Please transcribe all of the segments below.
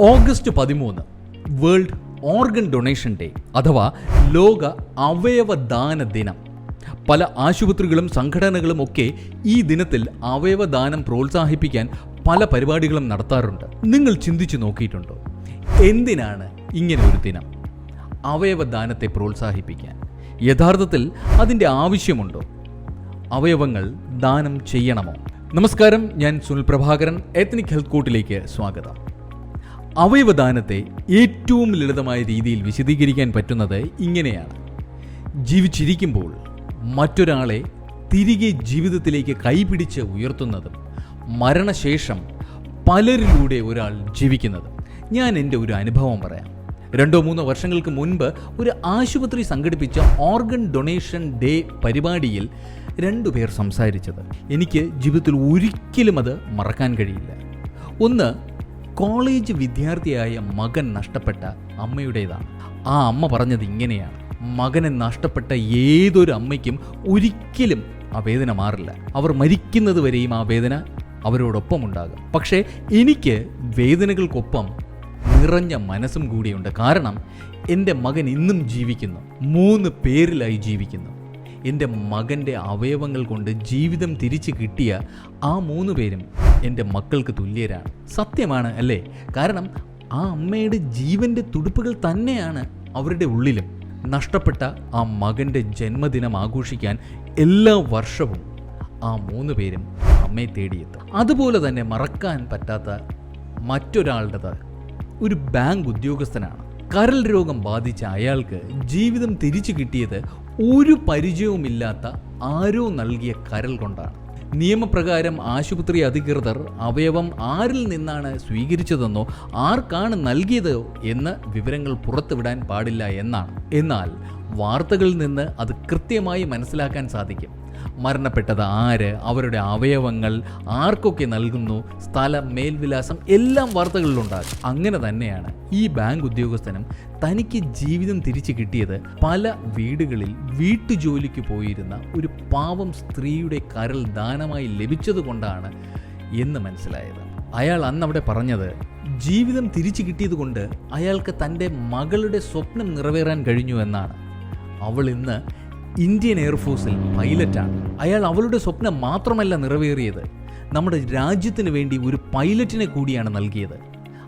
August പതിമൂന്ന് world organ donation day അഥവാ ലോക അവയവദാന ദിനം പല ആശുപത്രികളും സംഘടനകളും ഒക്കെ ഈ ദിനത്തിൽ അവയവദാനം പ്രോത്സാഹിപ്പിക്കാൻ പല പരിപാടികളും നടത്താറുണ്ട്. നിങ്ങൾ ചിന്തിച്ചു നോക്കിയിട്ടുണ്ടോ? എന്തിനാണ് ഇങ്ങനെ ഒരു ദിനം? അവയവദാനത്തെ പ്രോത്സാഹിപ്പിക്കാൻ. യഥാർത്ഥത്തിൽ അതിന്റെ ആവശ്യമുണ്ടോ? അവയവങ്ങൾ ദാനം ചെയ്യണമോ? നമസ്കാരം ഞാൻ സുനിൽ പ്രഭാകരൻ എത്നിക് ഹെൽത്ത് കോട്ടിലേക്ക് സ്വാഗതം. അവയവദാനത്തെ ഏറ്റവും ലളിതമായ രീതിയിൽ വിശദീകരിക്കാൻ പറ്റുന്നത് ഇങ്ങനെയാണ്. ജീവിച്ചിരിക്കുമ്പോൾ മറ്റൊരാളെ തിരികെ ജീവിതത്തിലേക്ക് കൈപിടിച്ച് ഉയർത്തുന്നതും മരണശേഷം പലരിലൂടെ ഒരാൾ ജീവിക്കുന്നത്. ഞാൻ എന്റെ ഒരു അനുഭവം പറയാം. രണ്ടോ മൂന്നോ വർഷങ്ങൾക്ക് മുൻപ് ഒരു ആശുപത്രി സംഘടിപ്പിച്ച ഓർഗൻ ഡൊണേഷൻ ഡേ പരിപാടിയിൽ രണ്ടുപേർ സംസാരിച്ചത്. എനിക്ക് ജീവിതത്തിൽ ഒരിക്കലും അത് മറക്കാൻ കഴിയില്ല. ഒന്ന് കോളേജ് വിദ്യാർത്ഥിയായ മകൻ നഷ്ടപ്പെട്ട അമ്മയുടേതാണ്. ആ അമ്മ പറഞ്ഞത് ഇങ്ങനെയാണ്. മകനെ നഷ്ടപ്പെട്ട ഏതൊരു അമ്മയ്ക്കും ഒരിക്കലും ആ വേദന മാറില്ല. അവർ മരിക്കുന്നത് വരെയും ആ വേദന അവരോടൊപ്പം ഉണ്ടാകും പക്ഷേ എനിക്ക് വേദനകൾക്കൊപ്പം നിറഞ്ഞ മനസ്സും കൂടിയുണ്ട്. കാരണം എന്റെ മകൻ ഇന്നും ജീവിക്കുന്നു. മൂന്ന് പേരിലായി ജീവിക്കുന്നു. എന്റെ മകന്റെ അവയവങ്ങൾ കൊണ്ട് ജീവിതം തിരിച്ചു കിട്ടിയ ആ മൂന്ന് പേരും എന്റെ മക്കൾക്ക് തുല്യരാണ്. സത്യമാണ് അല്ലേ? കാരണം ആ അമ്മയുടെ ജീവന്റെ തുടുപ്പുകൾ തന്നെയാണ് അവരുടെ ഉള്ളിലും. നഷ്ടപ്പെട്ട ആ മകന്റെ ജന്മദിനം ആഘോഷിക്കാൻ എല്ലാ വർഷവും ആ മൂന്ന് പേരും അമ്മയെ തേടിയെത്തും. അതുപോലെ തന്നെ മറക്കാൻ പറ്റാത്ത മറ്റൊരാളുടേത് ഒരു ബാങ്ക് ഉദ്യോഗസ്ഥനാണ്. കരൾ രോഗം ബാധിച്ച അയാൾക്ക് ജീവിതം തിരിച്ചു കിട്ടിയത് ഒരു പരിചയവുമില്ലാത്ത ആരോ നൽകിയ കരൽ കൊണ്ടാണ്. നിയമപ്രകാരം ആശുപത്രി അധികൃതർ അവയവം ആരിൽ നിന്നാണ് സ്വീകരിച്ചതെന്നോ ആർക്കാണ് നൽകിയത് എന്ന് വിവരങ്ങൾ പുറത്തുവിടാൻ പാടില്ല എന്നാണ്. എന്നാൽ വാർത്തകളിൽ നിന്ന് അത് കൃത്യമായി മനസ്സിലാക്കാൻ സാധിക്കും. മരണപ്പെട്ടത് ആര്? അവരുടെ അവയവങ്ങൾ ആർക്കൊക്കെ നൽകുന്നു? സ്ഥലം മേൽവിലാസം എല്ലാം വാർത്തകളിലുണ്ടാകും. അങ്ങനെ തന്നെയാണ് ഈ ബാങ്ക് ഉദ്യോഗസ്ഥനും തനിക്ക് ജീവിതം തിരിച്ചു കിട്ടിയത് പല വീടുകളിൽ വീട്ടുജോലിക്ക് പോയിരുന്ന ഒരു പാവം സ്ത്രീയുടെ കരൾ ദാനമായി ലഭിച്ചതുകൊണ്ടാണ് എന്ന് മനസ്സിലായത്. അയാൾ അന്ന് അവിടെ പറഞ്ഞത് ജീവിതം തിരിച്ചു കിട്ടിയത് കൊണ്ട് അയാൾക്ക് തന്റെ മകളുടെ സ്വപ്നം നിറവേറാൻ കഴിഞ്ഞു എന്നാണ്. അവൾ ഇന്ന് ഇന്ത്യൻ എയർഫോഴ്സിൽ പൈലറ്റാണ്. അയാൾ അവളുടെ സ്വപ്നം മാത്രമല്ല നിറവേറിയത്. നമ്മുടെ രാജ്യത്തിന് വേണ്ടി ഒരു പൈലറ്റിനെ കൂടിയാണ് നൽകിയത്.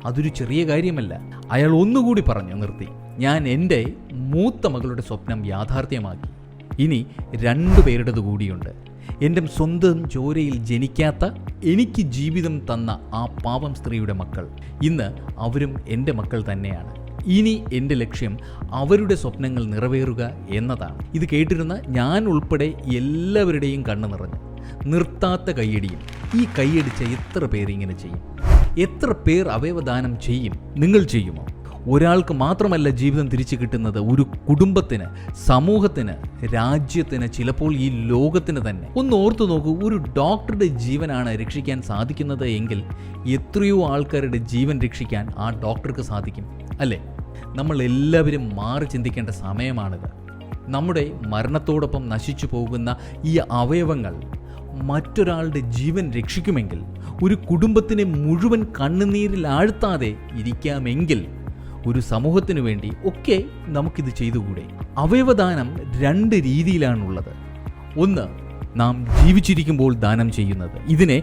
അതൊരു ചെറിയ കാര്യമല്ല. അയാൾ ഒന്നുകൂടി പറഞ്ഞു നിർത്തി. ഞാൻ എന്റെ മൂത്ത മകളുടെ സ്വപ്നം യാഥാർത്ഥ്യമാക്കി. ഇനി രണ്ടു പേരുടേത് കൂടിയുണ്ട്. എന്റെ സ്വന്തം ചോരയിൽ ജനിക്കാത്ത എനിക്ക് ജീവിതം തന്ന ആ പാവം സ്ത്രീയുടെ മക്കൾ. ഇന്ന് അവരും എന്റെ മക്കൾ തന്നെയാണ്. ഇനി എന്റെ ലക്ഷ്യം അവരുടെ സ്വപ്നങ്ങൾ നിറവേറുക എന്നതാണ്. ഇത് കേട്ടിരുന്ന ഞാൻ ഉൾപ്പെടെ എല്ലാവരുടെയും കണ്ണു നിറഞ്ഞു. നിർത്താത്ത കൈയടിയും ഈ കൈയടിച്ച എത്ര പേരിങ്ങനെ ചെയ്യും? എത്ര പേർ അവയവദാനം ചെയ്യും? നിങ്ങൾ ചെയ്യുമോ? ഒരാൾക്ക് മാത്രമല്ല ജീവിതം തിരിച്ചു കിട്ടുന്നത് ഒരു കുടുംബത്തിന് സമൂഹത്തിന് രാജ്യത്തിന് ചിലപ്പോൾ ഈ ലോകത്തിന് തന്നെ. ഒന്ന് ഓർത്തു നോക്കൂ ഒരു ഡോക്ടറുടെ ജീവനാണ് രക്ഷിക്കാൻ സാധിക്കുന്നത് എങ്കിൽ എത്രയോ ആൾക്കാരുടെ ജീവൻ രക്ഷിക്കാൻ ആ ഡോക്ടർക്ക് സാധിക്കും അല്ലേ? നമ്മൾ എല്ലാവരും മാറി ചിന്തിക്കേണ്ട സമയമാണിത്. നമ്മുടെ മരണത്തോടൊപ്പം നശിച്ചു പോകുന്ന ഈ അവയവങ്ങൾ മറ്റൊരാളുടെ ജീവൻ രക്ഷിക്കുമെങ്കിൽ ഒരു കുടുംബത്തിനെ മുഴുവൻ കണ്ണുനീരിൽ ആഴ്ത്താതെ ഇരിക്കാമെങ്കിൽ ഒരു സമൂഹത്തിനു വേണ്ടി ഒക്കെ നമുക്കിത് ചെയ്തുകൂടെ? അവയവദാനം രണ്ട് രീതിയിലാണുള്ളത്. ഒന്ന് നാം ജീവിച്ചിരിക്കുമ്പോൾ ദാനം ചെയ്യുന്നത്. ഇതിനെ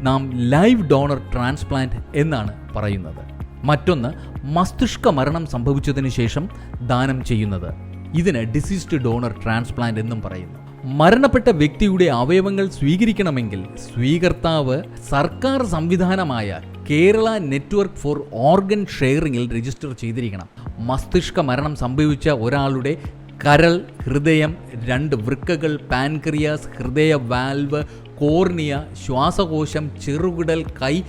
നാം ലൈവ് ഡോണർ ട്രാൻസ്പ്ലാന്റ് എന്നാണ് പറയുന്നത്. മറ്റൊന്ന് മസ്തിഷ്ക മരണം സംഭവിച്ചതിന് ശേഷം ദാനം ചെയ്യുന്നത്. ഇതിന് ഡിസീസ്ഡ് ഡോണർ ട്രാൻസ്പ്ലാന്റ് എന്നും പറയുന്നു. മരണപ്പെട്ട വ്യക്തിയുടെ അവയവങ്ങൾ സ്വീകരിക്കണമെങ്കിൽ സ്വീകർത്താവ് സർക്കാർ സംവിധാനമായ കേരള നെറ്റ്വർക്ക് ഫോർ ഓർഗൻ ഷെയറിംഗിൽ രജിസ്റ്റർ ചെയ്തിരിക്കണം. മസ്തിഷ്ക മരണം സംഭവിച്ച ഒരാളുടെ കരൾ ഹൃദയം രണ്ട് വൃക്കകൾ പാൻക്രിയാസ് ഹൃദയ വാൽവ് കോർണിയ ശ്വാസകോശം ചെറുകിടൽ കൈ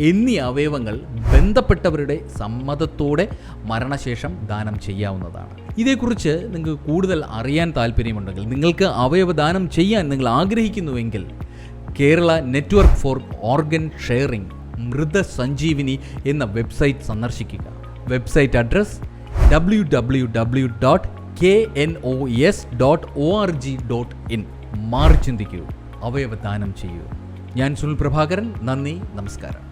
എന്നീ അവയവങ്ങൾ ബന്ധപ്പെട്ടവരുടെ സമ്മതത്തോടെ മരണശേഷം ദാനം ചെയ്യാവുന്നതാണ്. ഇതേക്കുറിച്ച് നിങ്ങൾക്ക് കൂടുതൽ അറിയാൻ താല്പര്യമുണ്ടെങ്കിൽ നിങ്ങൾക്ക് അവയവദാനം ചെയ്യാൻ നിങ്ങൾ ആഗ്രഹിക്കുന്നുവെങ്കിൽ Kerala network for organ sharing Mrutha Sanjeevani എന്ന വെബ്സൈറ്റ് സന്ദർശിക്കുക. Website address W W W dot K N O S dot O R G dot in മാറി ചിന്തിക്കൂ. അവയവദാനം ചെയ്യൂ. ഞാൻ സുനിൽ പ്രഭാകരൻ. നന്ദി. നമസ്കാരം.